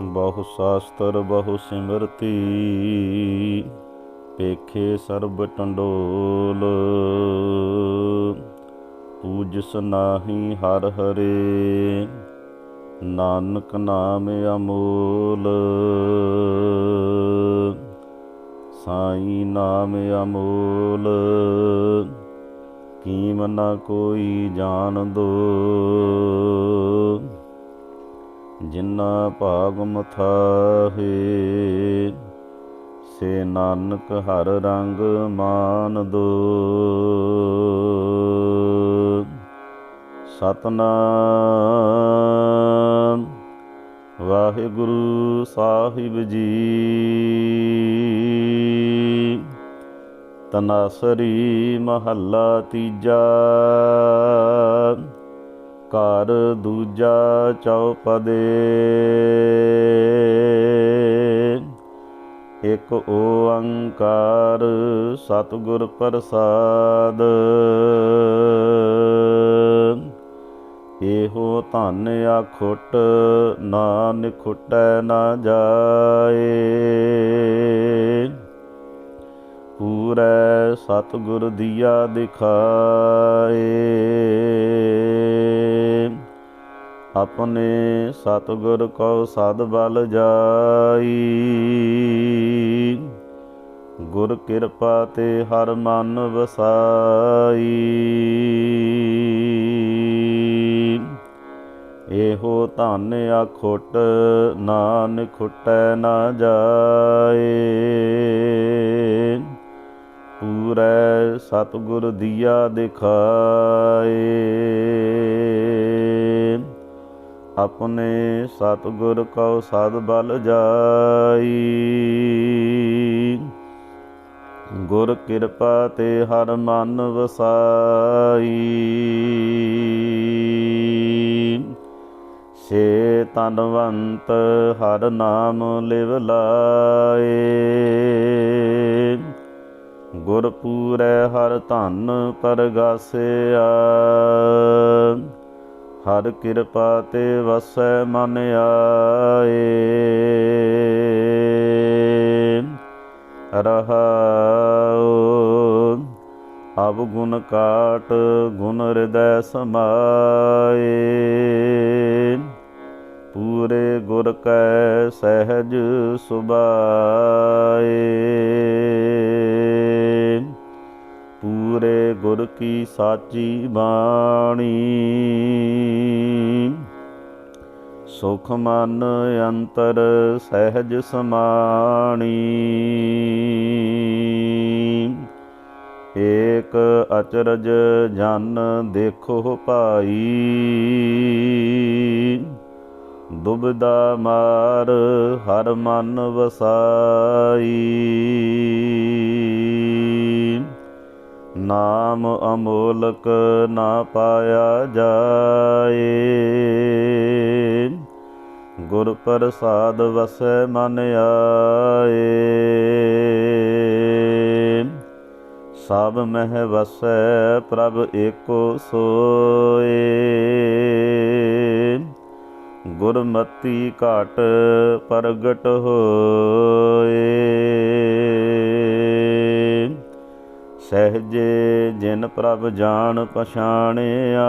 ਬਹੁ ਸਾਸਤਰ ਬਹੁ ਸਿਮਰਤੀ ਪੇਖੇ ਸਰਬ ਟੰਡੋਲ। ਪੂਜਸ ਨਾਹੀ ਹਰ ਹਰੇ, ਨਾਨਕ ਨਾਮ ਅਮੋਲ। ਸਾਈ ਨਾਮ ਅਮੋਲ, ਕੀਮ ਨਾ ਕੋਈ ਜਾਣ ਦੋ। ਜਿਨਾ ਭਾਗ ਮਥਾਹੇ ਸੇ ਨਾਨਕ ਹਰ ਰੰਗ ਮਾਨ ਦੋ। ਸਤਨਾਮ ਵਾਹਿਗੁਰੂ ਸਾਹਿਬ ਜੀ। ਤਨਾਸਰੀ ਮਹੱਲਾ ਤੀਜਾ। ਘਰ ਦੂਜਾ ਚੌਪਦੇ। ਇਕ ਓੰਕਾਰ ਸਤਿਗੁਰ ਪ੍ਰਸਾਦ। ਇਹੋ ਧਨ ਆਖੁੱਟ ਨਾਨਕ ਖੁੱਟੈ ਨਾ ਜਾਏ। ਪੂਰੈ ਸਤਿਗੁਰ ਦੀਆ ਦਿਖਾਏ। ਆਪਣੇ ਸਤਿਗੁਰ ਕੋ ਸਦ ਬਲ ਜਾਈ। ਗੁਰ ਕਿਰਪਾ ਤੇ ਹਰ ਮਨ ਵਸਾਈ। ਇਹੋ ਧਨ ਆਖੁੱਟ ਨਾਨ ਖੁੱਟੈ ਨਾ ਜਾਏ। ਪੂਰੈ ਸਤਿਗੁਰ ਦੀਆ ਦਿਖਾਏ। ਆਪਣੇ ਸਤਿਗੁਰ ਕਉ ਸਦ ਬਲ ਜਾਈ। ਗੁਰ ਕਿਰਪਾ ਤੇ ਹਰ ਮਨ ਵਸਾਈ। ਸੇ ਤਨਵੰਤ ਹਰ ਨਾਮ ਲਿਵ ਲਾਏ। ਗੁਰ ਪੂਰੈ ਹਰ ਧਨ ਪਰਗਾਸਿਆ ਹਰ ਕਿਰਪਾ ਤੇ ਵਸੈ ਮਨ ਆਏ। ਰਹਾਉ, ਅਬ ਗੁਣ ਕਾਟ, ਗੁਣ ਹਿਰਦੈ ਸਮਾਏ। ਪੂਰੇ ਗੁਰ ਕੈ ਸਹਿਜ ਸੁਭਾਏ। ਪੂਰੇ ਗੁਰ ਕੀ ਸਾਚੀ ਬਾਣੀ। ਸੁਖ ਮਨ ਅੰਤਰ ਸਹਿਜ ਸਮਾਣੀ। ਏਕ ਅਚਰਜ ਜਨ ਦੇਖੋ ਭਾਈ। ਦੁਬਦਾ ਮਾਰ ਹਰ ਮਨ ਵਸਾਈ। ਨਾਮ ਅਮੋਲਕ ਨਾ ਪਾਇਆ ਜਾਏ। ਗੁਰ ਪ੍ਰਸਾਦ ਵਸੈ ਮਨ ਆਏ। ਸਭ ਮਹਿ ਵਸੈ ਪ੍ਰਭ ਏਕੋ ਸੋਏ। ਗੁਰਮਤੀ ਘਾਟ ਪ੍ਰਗਟ ਹੋਏ। ਸਹਜੇ ਜਿਨ ਪ੍ਰਭ ਜਾਣ ਪਛਾਣਿਆ।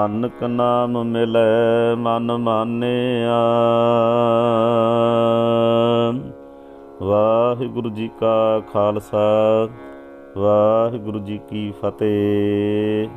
ਨਾਨਕ ਨਾਮ ਮਿਲੈ ਮਨ ਮਾਨਿਆ। ਵਾਹਿਗੁਰੂ ਜੀ ਕਾ ਖਾਲਸਾ ਵਾਹਿਗੁਰੂ ਜੀ ਕੀ ਫਤਿਹ।